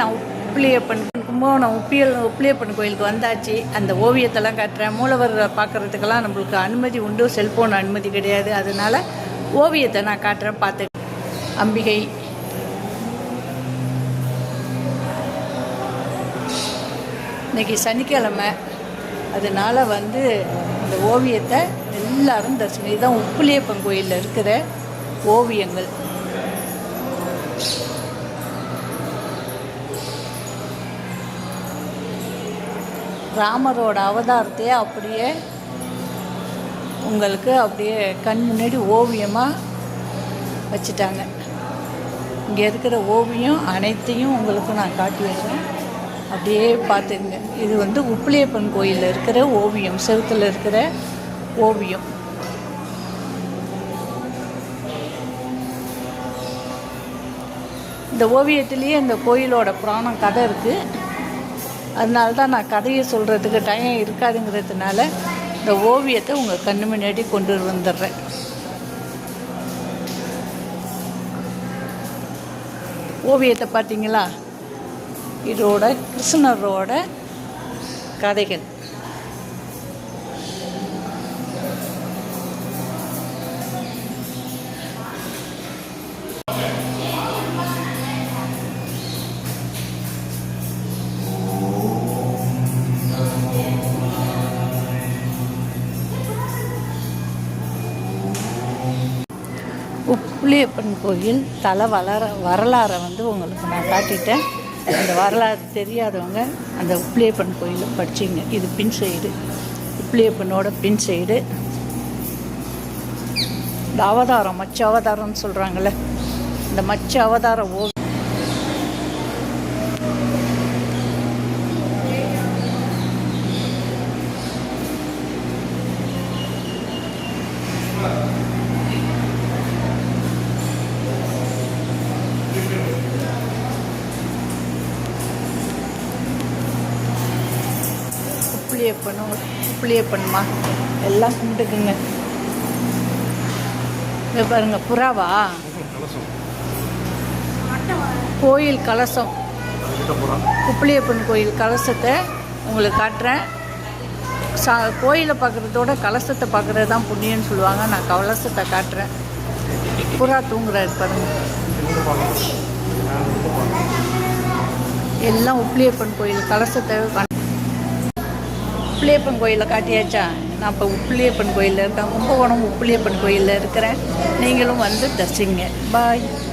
நான் உப்பிலியப்பன் கும்பகோணம் உப்பியல் உப்பிலியப்பன் கோயிலுக்கு வந்தாச்சு. அந்த ஓவியத்தெல்லாம் காட்டுறேன். மூலவர் பார்க்குறதுக்கெல்லாம் நம்மளுக்கு அனுமதி உண்டு. செல்ஃபோன் அனுமதி கிடையாது. அதனால் ஓவியத்தை நான் காட்டுறேன் பார்த்து அம்பிகை. இன்னைக்கு சனிக்கிழமை. அதனால் வந்து இந்த ஓவியத்தை எல்லாரும் தரிசனம். இதுதான் உப்புலியப்பன் கோயிலில் இருக்கிற ஓவியங்கள். ராமரோட அவதாரத்தையே அப்படியே உங்களுக்கு அப்படியே கண் முன்னாடி ஓவியமாக வச்சுட்டாங்க. இங்கே இருக்கிற ஓவியம் அனைத்தையும் உங்களுக்கு நான் காட்டி வைக்கிறேன் அப்படியே பார்த்துங்க இது வந்து உப்பிலியப்பன் கோயிலில் இருக்கிற ஓவியம் செவத்தில் இருக்கிற ஓவியம். இந்த ஓவியத்திலேயே இந்த கோயிலோட புராணம் கதை இருக்குது அதனால தான் நான் கதையை சொல்கிறதுக்கு டைம் இருக்காதுங்கிறதுனால இந்த ஓவியத்தை உங்கள் கண்ணு முன்னாடி கொண்டு வந்துடுறேன். ஓவியத்தை பார்த்தீங்களா? இதோட கிருஷ்ணரோட கதைகள். உப்புளியப்பன் கோயில் தலை வளர வரலாறை வந்து உங்களுக்கு நான் காட்டிட்டேன். அந்த வரலாறு தெரியாதவங்க அந்த உப்புளியப்பன் கோயிலை படிச்சிங்க. இது பின் சைடு. உப்புளியப்பனோட பின் சைடு. இந்த அவதாரம் மச்ச அவதாரம்னு சொல்கிறாங்கள்ல இந்த மச்ச அவதார ஓ உப்புளியப்பனும் புளியப்பனுமா எல்லாம் கும்பிட்டுக்குங்க. இங்கே பாருங்க புறாவா? கோயில் கலசம். உப்புளியப்பன் கோயில் கலசத்தை உங்களுக்கு காட்டுறேன். சா கோயிலை பார்க்குறதோட கலசத்தை பார்க்குறது தான் புண்ணியம்னு சொல்லுவாங்க. நான் கலசத்தை காட்டுறேன். புறா தூங்குறாரு பாருங்க. எல்லாம் உப்புளியப்பன் கோயில் கலசத்தை காண- உப்புளியப்பன் கோயிலை காட்டியாச்சா? நான் இப்போ உப்புளியப்பன் கோயிலில் இருக்கேன். கும்பகோணம் உப்புளியப்பன் கோயிலில் இருக்கிறேன். நீங்களும் வந்து தரிசிங்க. பாய்